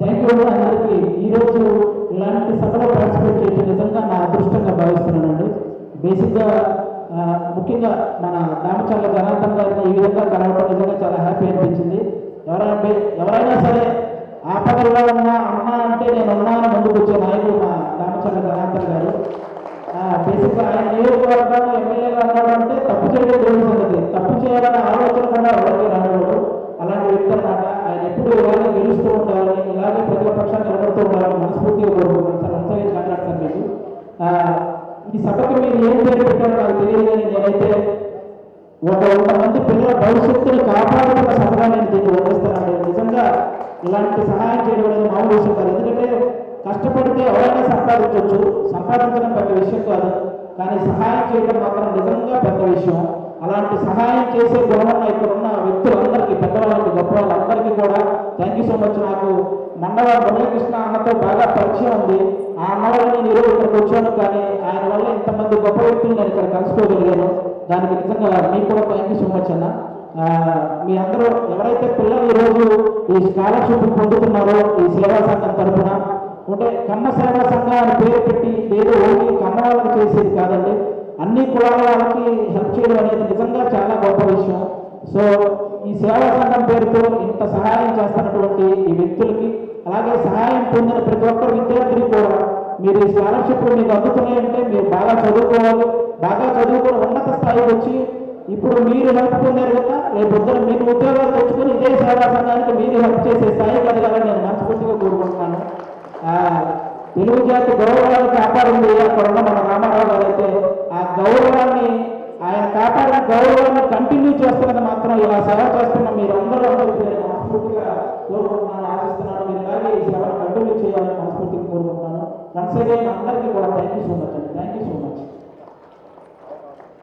Thank you అందరికీ ఈరోజు ఇలాంటి సభలో పార్టిసిపేట్ చేయడం నిజంగా నా అదృష్టంగా భావిస్తున్నానండి. బేసిక్గా ముఖ్యంగా మన రామచంద్ర జనార్దన్ గారిని ఈ విధంగా కలవడం నిజంగా చాలా హ్యాపీ అనిపించింది. ఎవరైనా ఎవరైనా సరే ఆపదల్లో ఉన్నా అన్నా అంటే నేను ఉన్నాను ముందుకు వచ్చే నాయకుడు మా రామచంద్ర జనార్దన్ గారు. బేసిక్గా ఆయన నియోజకవర్గంలో ఎమ్మెల్యేగా ఉన్నాడు అంటే తప్పు చేయడం జరుగుతుంది తప్పు చేయాలనే ఆలోచన కూడా ఎవరికి రానివాడు అలాంటి వ్యక్తి అన్నమాట. ఆయన ఎప్పుడు ఎవరైనా గెలుస్తూ ఉంటారు ఇలాగే ప్రజల పక్షాన్ని నిలబడుతూ ఉండాలని మనస్ఫూర్తిగా కోరుకుంటున్నాను సార్ వన్స్ మీకు ఈ సభకు మీరు ఏం పేరు పెట్టారో నాకు తెలియదు కానీ నేనైతే ఒక వంద మంది పిల్లల భవిష్యత్తును కాపాడుతున్న సభగా నేను దీన్ని వర్ణిస్తున్నాను నిజంగా ఇలాంటి సహాయం చేయడం అనేది మామూలు విషయం కాదు. ఎందుకంటే కష్టపడితే ఎవరైనా సంపాదించవచ్చు. సంపాదించడం పెద్ద విషయం కాదు. కానీ సహాయం చేయడం మాత్రం నిజంగా పెద్ద విషయం. అలాంటి సహాయం చేసే గుణం ఇక్కడ ఉన్న వ్యక్తులందరికీ పెద్దవాళ్ళకి గొప్ప వాళ్ళందరికీ కూడా నన్నగారు నాకు మురళీకృష్ణ అన్నతో బాగా పరిచయం ఉంది. ఆ అన్నగారు నేను ఈరోజు ఇక్కడికి వచ్చాను కానీ ఆయన వల్ల ఇంతమంది గొప్ప వ్యక్తులు నేను ఇక్కడ కలుసుకోగలిగాను. దానికి నిజంగా మీకు కూడా థ్యాంక్ యూ సో మచ్ అన్న. ఆ, మీ అందరూ ఎవరైతే పిల్లలు ఈరోజు ఈ స్కాలర్షిప్ పొందుతున్నారో ఈ సేవా సంఘం తరఫున అంటే కన్న సేవా సంఘాన్ని అని పేరు పెట్టి ఏదో ఓన్లీ కన్న వాళ్ళకి చేసేది కాదండి. అన్ని కులాల వాళ్ళకి హెల్ప్ చేయడం అనేది నిజంగా చాలా గొప్ప విషయం. సో ఈ సేవా సంఘం పేరుతో ఇంత సహాయం చేస్తున్నటువంటి ఈ వ్యక్తులకి అలాగే సహాయం పొందిన ప్రతి ఒక్కరు విద్యార్థిని కూడా మీరు ఈ స్కాలర్షిప్ మీకు అందుతున్నాయంటే మీరు బాగా చదువుకోవాలి. బాగా చదువుకుని ఉన్నత స్థాయికి వచ్చి ఇప్పుడు మీరు హెల్ప్ పొందారు కదా రేపు పొద్దున మీరు ఉద్యోగాలు తెచ్చుకుని ఇదే సేవా సంఘానికి మీరు హెల్ప్ చేసే స్థాయి కలగాలని నేను మనస్ఫూర్తిగా కోరుకుంటున్నాను. ఆ, తెలుగు జాతి గౌరవాన్ని కాపాడింది అక్కడ ఉన్న మన రామారావు గారు అయితే ఆ గౌరవాన్ని ఆయన కాపాడిన గౌరవాన్ని కంటిన్యూ చేస్తున్నది మాత్రం ఇలా సేవ చేస్తున్న మీరు అందరూ నేను మనస్ఫూర్తిగా కోరుకుంటున్నాను ఆశిస్తున్నాను. మీరు ఇలాగే ఈ సేవను కంటిన్యూ చేయాలని మనస్ఫూర్తిగా కోరుకుంటున్నాను. వన్స్ అగైన్ అందరికీ కూడా థ్యాంక్ యూ సో మచ్ అండి. Thank you